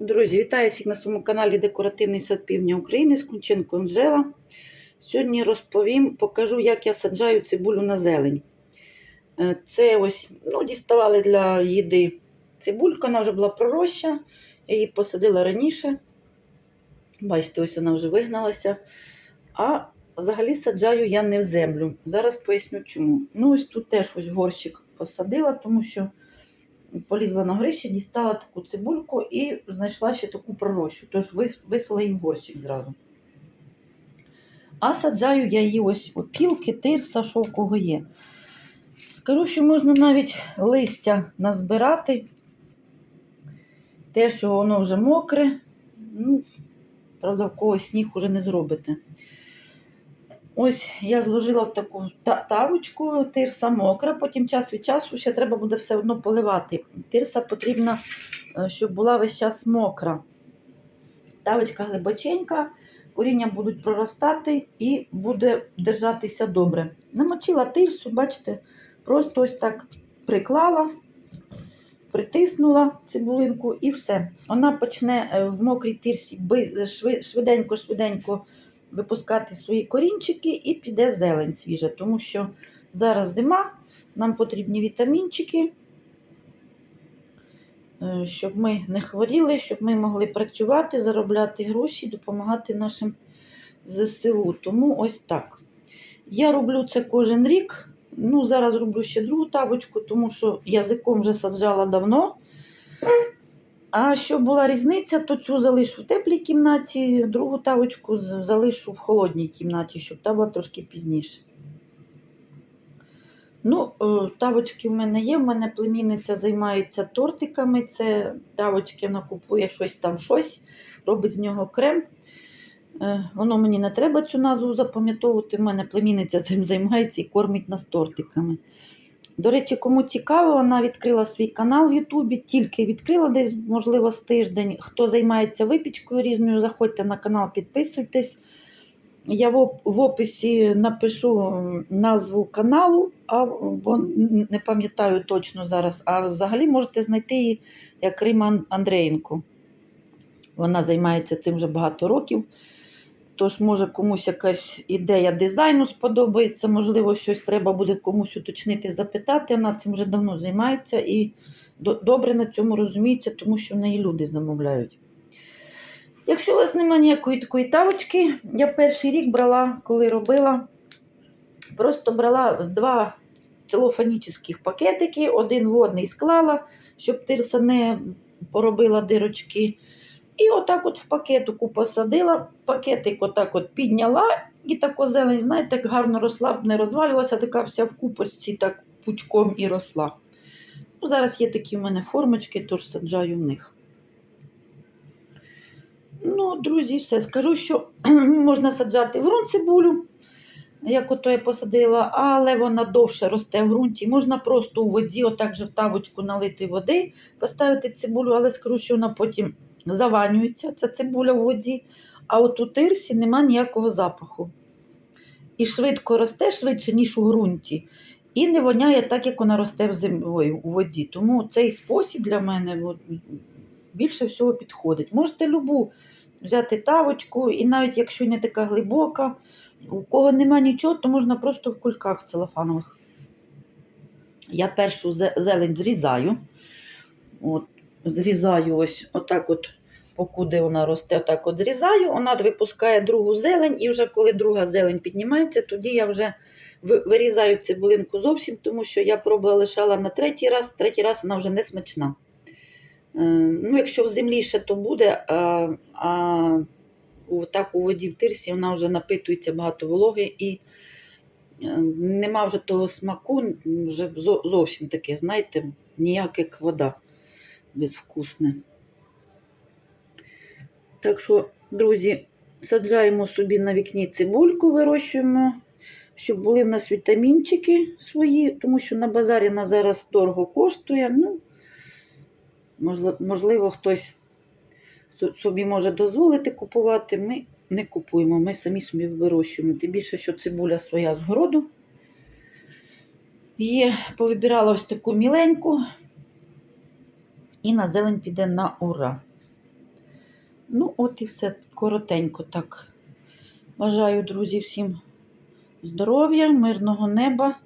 Друзі, вітаю всіх на своєму каналі Декоративний сад Півдня України з Кунченко Анжела. Сьогодні розповім, покажу, як я саджаю цибулю на зелень. Е, Це ось ну, діставали для їди цибулька, вона вже була пророща. Я її посадила раніше. Бачите, ось вона вже вигналася. А взагалі саджаю я не в землю. Зараз поясню чому. Ну, ось тут теж ось горщик посадила, тому що полізла на грище, дістала таку цибульку і знайшла ще таку пророщу. Тож вис- висила її в горщик зразу. А саджаю я її ось опілки, тирса, що в кого є. Скажу, що можна навіть листя назбирати. Те, що воно вже мокре, ну, правда, в когось сніг уже не зробите. Ось я зложила в таку тавочку, тирса мокра, потім час від часу ще треба буде все одно поливати. Тирса потрібна, е, щоб була весь час мокра. Тавочка глибоченька, коріння будуть проростати і буде держатися добре. Намочила тирсу, бачите, просто ось так приклала, притиснула цибулинку і все. Вона почне е, в мокрій тирсі швиденько-швиденько випускати свої корінчики і піде зелень свіжа, тому що зараз зима, нам потрібні вітамінчики, е, щоб ми не хворіли, щоб ми могли працювати, заробляти гроші, допомагати нашим ЗСУ. Тому ось так. Я роблю це кожен рік. Ну, зараз роблю ще другу табочку, тому що язиком вже саджала давно. А щоб була різниця, то цю залишу в теплій кімнаті, другу тавочку залишу в холодній кімнаті, щоб та була трошки пізніше. Ну, е, тавочки в мене є. В мене племінниця займається тортиками. Це тавочки вона купує щось там, щось, робить з нього крем. Е, Воно мені не треба цю назву запам'ятовувати. В мене племінниця цим займається і кормить нас тортиками. До речі, кому цікаво, вона відкрила свій канал в Ютубі, тільки відкрила десь, можливо, з тиждень. Хто займається випічкою різною, заходьте на канал, підписуйтесь. Я в, описі напишу назву каналу, а, бо не пам'ятаю точно зараз. А взагалі можете знайти її як Рима Андрієнко. Вона займається цим вже багато років. Тож, може, комусь якась ідея дизайну сподобається, можливо, щось треба буде комусь уточнити, запитати. Вона цим вже давно займається і добре на цьому розуміється, тому що в неї люди замовляють. Якщо у вас немає ніякої такої тавочки, я перший рік брала, коли робила, просто брала два целофанічних пакетики, один водний склала, щоб тирса не поробила дирочки. І отак от в пакетику посадила, пакетик отак от підняла, і тако зелень, знаєте, так гарно росла, не розвалювалася, така вся в купочці, так пучком і росла. Ну, зараз є такі в мене формочки, тож саджаю в них. Ну, друзі, все. Скажу, що можна саджати в ґрунт цибулю, як ото я посадила, але вона довше росте в ґрунті. Можна просто у воді, отак же в тавочку налити води, поставити цибулю, але скажу, що вона потім заванюється, ця цибуля в воді, а от у тирсі нема ніякого запаху. І швидко росте швидше, ніж у ґрунті. І не воняє так, як вона росте в землі, у воді. Тому цей спосіб для мене більше всього підходить. Можете любу взяти тавочку, і навіть якщо не така глибока, у кого нема нічого, то можна просто в кульках целофанових. Я першу зелень зрізаю. От, зрізаю ось отак от, покуди вона росте, отак от зрізаю, вона випускає другу зелень, і вже коли друга зелень піднімається, тоді я вже вирізаю цибулинку зовсім, тому що я пробувала лишала на третій раз, третій раз вона вже не смачна. Е, Ну, якщо в землі ще то буде, а, а так у воді в тирсі вона вже напитується багато вологи і е, нема вже того смаку, вже зовсім таке, знаєте, ніяк як вода безвкусне. Так що, друзі, саджаємо собі на вікні цибульку, вирощуємо, щоб були в нас вітамінчики свої, тому що на базарі на зараз дорого коштує. Ну, можливо, хтось собі може дозволити купувати. Ми не купуємо, ми самі собі вирощуємо. Тим більше, що цибуля своя з городу. Є, повибирала ось таку міленьку, і на зелень піде на ура. Ну, от і все коротенько так. Бажаю, друзі, всім здоров'я, мирного неба.